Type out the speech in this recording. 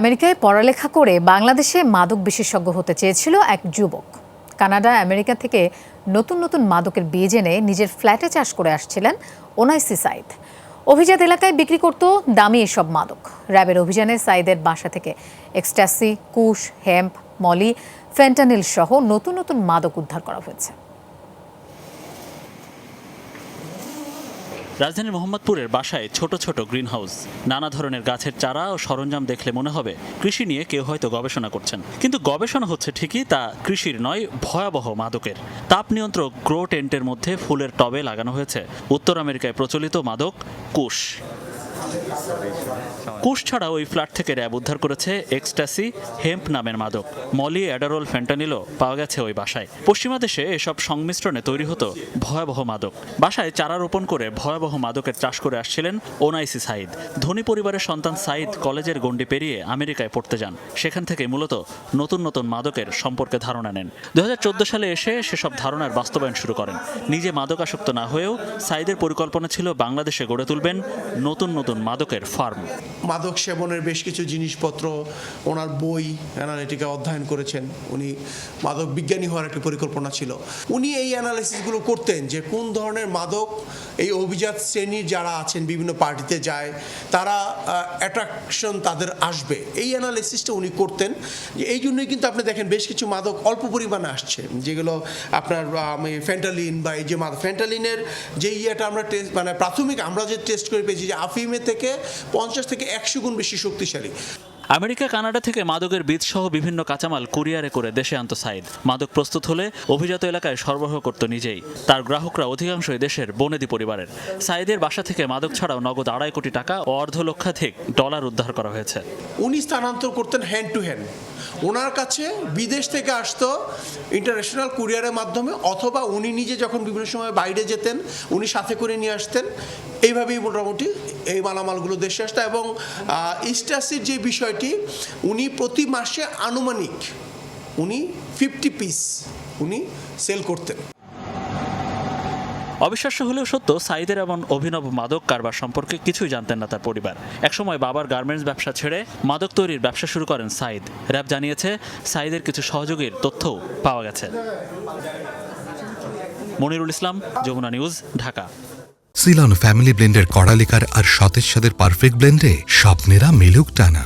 আমেরিকায় পড়ালেখা করে বাংলাদেশে মাদক বিশেষজ্ঞ হতে চেয়েছিল এক যুবক। কানাডা, আমেরিকা থেকে নতুন নতুন মাদকের বীজ এনে নিজের ফ্ল্যাটে চাষ করে আসছিলেন ওনাইসি সাইদ। অভিজাত এলাকায় বিক্রি করত দামি এসব মাদক। র্যাবের অভিযানে সাইদের বাসা থেকে ecstasy, kush, hemp, molly, fentanyl সহ নতুন নতুন মাদক উদ্ধার করা হয়েছে। রাজধানীর মোহাম্মদপুরের বাসায় ছোট ছোট গ্রিনহাউস। নানা ধরনের গাছের চারা ও সরঞ্জাম দেখলে মনে হবে কৃষি নিয়ে কেউ হয়তো গবেষণা করছেন। কিন্তু গবেষণা হচ্ছে ঠিকই, তা কৃষির নয়, ভয়াবহ মাদকের। তাপ নিয়ন্ত্রক গ্রো টেন্টের মধ্যে ফুলের টবে লাগানো হয়েছে। উত্তর আমেরিকায় প্রচলিত মাদক কুশ কুশ ছাড়া ওই ফ্ল্যাট থেকে র্যাব উদ্ধার করেছে এক্সটাসি হেম্প নামের মাদক। মলি, অ্যাডারোল ফেন্টানিলও পাওয়া গেছে ওই বাসায়। পশ্চিমা দেশে এসব সংমিশ্রণে তৈরি হতো ভয়াবহ মাদক। বাসায় চারা রোপণ করে ভয়াবহ মাদকের চাষ করে আসছিলেন ওনাইসি সাইদ। ধনী পরিবারের সন্তান সাইদ কলেজের গণ্ডি পেরিয়ে আমেরিকায় পড়তে যান। সেখান থেকে মূলত নতুন নতুন মাদকের সম্পর্কে ধারণা নেন। দু হাজার চোদ্দ সালে এসে সেসব ধারণার বাস্তবায়ন শুরু করেন। নিজে মাদকাসক্ত না হয়েও সাইদের পরিকল্পনা ছিল বাংলাদেশে গড়ে তুলবেন নতুন নতুন মাদকের ফার্ম। মাদক সেবনের বেশ কিছু জিনিসপত্র ওনার বই, অ্যানালিটিকা অধ্যয়ন করেছেন। উনি মাদক বিজ্ঞানী হওয়ার একটি পরিকল্পনা ছিল। উনি এই অ্যানালাইসিসগুলো করতেন যে কোন ধরনের মাদক এই অভিজাত শ্রেণির যারা আছেন, বিভিন্ন পার্টিতে যায়, তারা অ্যাট্রাকশন তাদের আসবে। এই অ্যানালাইসিসটা উনি করতেন। এই জন্যই কিন্তু আপনি দেখেন বেশ কিছু মাদক অল্প পরিমাণে আসছে। যেগুলো আপনার ফ্যান্টালিন বা এই যে মাদক ফ্যান্টালিনের যে ইয়েটা আমরা টেস্ট মানে প্রাথমিক আমরা যে টেস্ট করে পেয়েছি যে আফিমের থেকে পঞ্চাশ থেকে একশো গুণ বেশি শক্তিশালী। আমেরিকা কানাডা থেকে মাদকের বীজ সহ বিভিন্ন কাঁচামাল কুরিয়ারে করে দেশে আনত সাইদ। মাদক প্রস্তুত হলে অভিজাত এলাকায় সরবরাহ করত নিজেই। তার গ্রাহকরা অধিকাংশই দেশের বনেদি পরিবারের। সাইদের বাসা থেকে মাদক ছাড়াও নগদ আড়াই কোটি টাকা ও অর্ধ লক্ষাধিক ডলার উদ্ধার করা হয়েছে। উনি স্থানান্তর করতেন হ্যান্ড টু হ্যান্ড ওনার কাছে বিদেশ থেকে আসতো ইন্টারন্যাশনাল কুরিয়ারের মাধ্যমে, অথবা উনি নিজে যখন বিভিন্ন সময় বাইরে যেতেন, উনি সাথে করে নিয়ে আসতেন। এইভাবেই মোটামুটি এই মালামালগুলো দেশে আসতো এবং ইস্টাসির যে বিষয়টি, উনি প্রতি মাসে আনুমানিক উনি ফিফটি পিস উনি সেল করতেন। অবিশ্বাস্য হলেও সত্য সাইদের এমন অভিনব মাদক কারবার সম্পর্কে কিছুই জানতেন না তার পরিবার। একসময় বাবার গার্মেন্টস ব্যবসা ছেড়ে মাদক তৈরির ব্যবসা শুরু করেন সাইদ র্যাব জানিয়েছে সাইদের কিছু সহযোগীর তথ্যও পাওয়া গেছে। মনিরুল ইসলাম, যমুনা নিউজ, ঢাকা। সিলন ফ্যামিলি ব্লেন্ডের কড়ালিকার আর সতেজ সাদের পারফেক্ট ব্লেন্ডে স্বপ্নেরা মিলুক টানা।